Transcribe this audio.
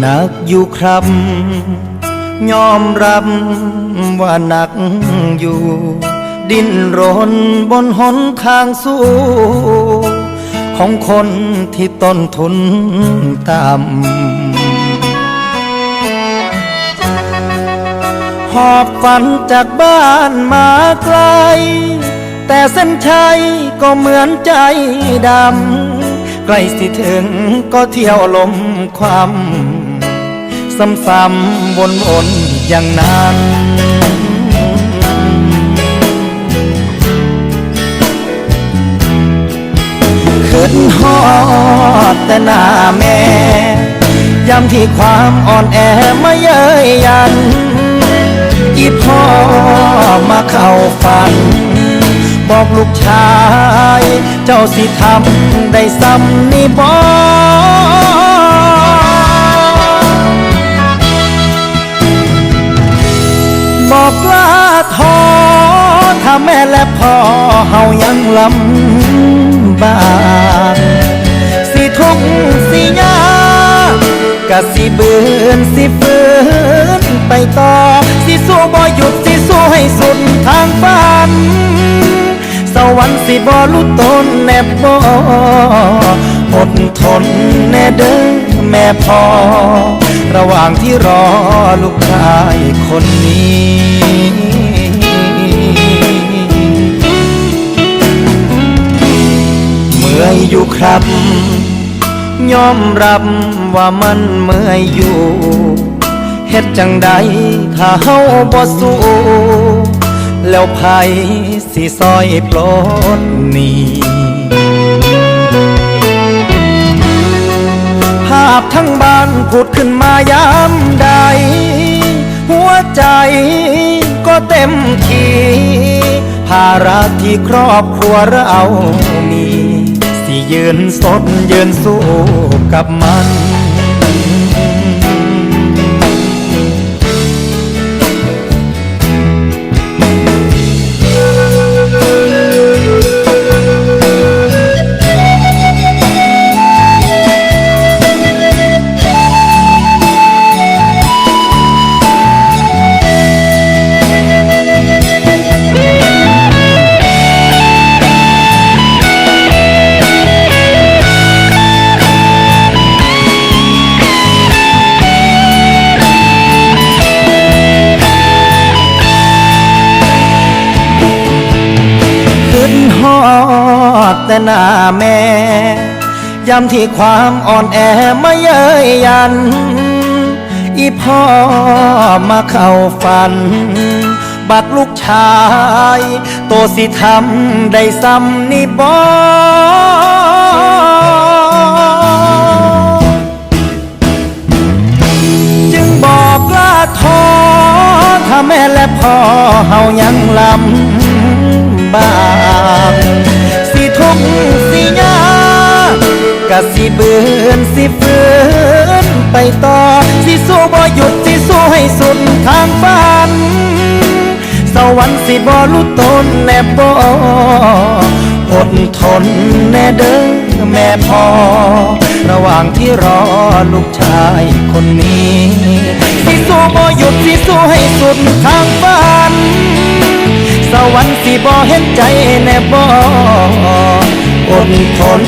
หนักอยู่ครับ ยอมรับว่าหนักอยู่ ดิ้นรนบนหนทางสู้ ของคนที่ต้นทุนต่ำหอบฝันจากบ้านมาไกล แต่เส้นชัยก็เหมือนใจดำใกล้สิถึงก็เที่ยวลมความ ซ้ำๆวนๆอย่างนั้น ขึ้นฮอดแต่หน้าแม่ย้ำที่ความอ่อนแอมาเย้ยยันอีพ่อมาเข้าฝัน บอกลูกชาย เจ้าสิทำได้ซ้ำนี่บอก บอกลาทอถ้าแม่และพ่อเฮายังลำบากสิทุกสิยากะสิเบือนสิฝืนไปต่อ สิสู้บ่หยุดสิสู้ให้สุดทางฝัน สวรรค์สิบ่ลุตนแนบบ่อดทนแน่เด้อ แม่พ่อระหว่างที่รอลูกชายคนนี้เมื่อยอยู่ครับ ยอมรับว่ามันเมื่อยอยู่เฮ็ดจังใดถ้าเฮาบ่สู้แล้วไผสิซอยปลดหนี้าพทั้งบ้านผุดขึ้นมายามใด หัวใจก็เต็มทีภาระที่ครอบครัวเรามี สิยืนสดยืนสู้กับมัน ดแต่หน้าแม่ย้ำที่ความอ่อนแอมาเย้ยยัน อีพ่อมาเข้าฝัน บักลูกชาย โตสิทำได้ซ้ำนี่บอจึงบอกลาท้อถ้าแม่และพ่อเฮายังลำบาก กะสิเบือนสิฝืนไปต่อ สิสู้บ่หยุด สิสู้ให้สุดทางฝัน สวรรค์สิบ่ลุตนแนบบ่อดทนแน่เด้อแม่พ่อระหว่างที่รอลูกชายคนนี้สิสู้บ่หยุด สิสู้ให้สุดทางฝัน สวรรค์สิบ่เห็นใจแน่บ่อดทน